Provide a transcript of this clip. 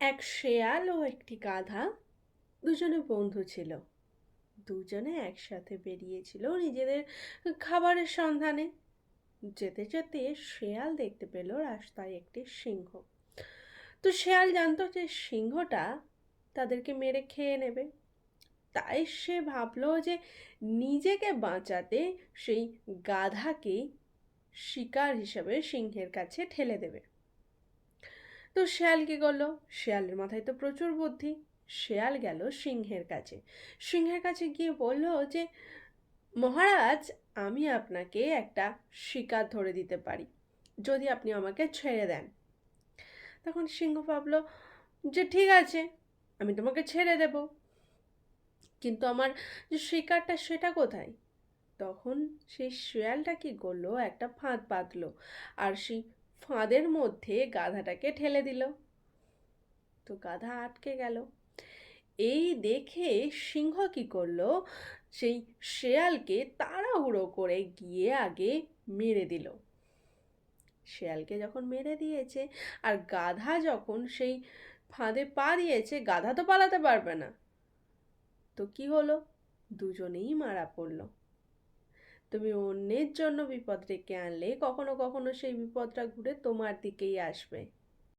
এক শেয়াল ও একটি গাধা দুজনে বন্ধু ছিল। দুজনে একসাথে বেরিয়েছিল নিজেদের খাবারের সন্ধানে। যেতে যেতে শেয়াল দেখতে পেল রাস্তায় একটি সিংহ। তো শেয়াল জানতো যে সিংহটা তাদেরকে মেরে খেয়ে নেবে। তাই সে ভাবলো যে নিজেকে বাঁচাতে সেই গাধাকে শিকার হিসেবে সিংহের কাছে ঠেলে দেবে। তো শেয়াল কী করল? শেয়ালের মাথায় তো প্রচুর বুদ্ধি। শেয়াল গেল সিংহের কাছে। সিংহের কাছে গিয়ে বলল যে, মহারাজ, আমি আপনাকে একটা শিকার ধরে দিতে পারি। যদি আপনি আমাকে ছেড়ে দেন। তখন সিংহ ভাবল, যে ঠিক আছে, আমি তোমাকে ছেড়ে দেব। কিন্তু আমার যে শিকারটা সেটা কোথায়? তখন সেই শেয়ালটা কি করল? একটা ফাঁদ পাতলো আর সেই ফাঁদের মধ্যে গাধাটাকে ঠেলে দিল। তো গাধা আটকে গেল। এই দেখে সিংহ কি করল? সেই শেয়ালকে তাড়াহুড়ো করে গিয়ে আগে মেরে দিল। শেয়ালকে যখন মেরে দিয়েছে আর গাধা যখন সেই ফাঁদে পা দিয়েছে, গাধা তো পালাতে পারবে না। তো কি হলো? দুজনেই মারা পড়ল। তুমি অন্যের জন্য বিপদ ডেকে আনলে কখনো কখনো সেই বিপদটা ঘুরে তোমার দিকেই আসবে।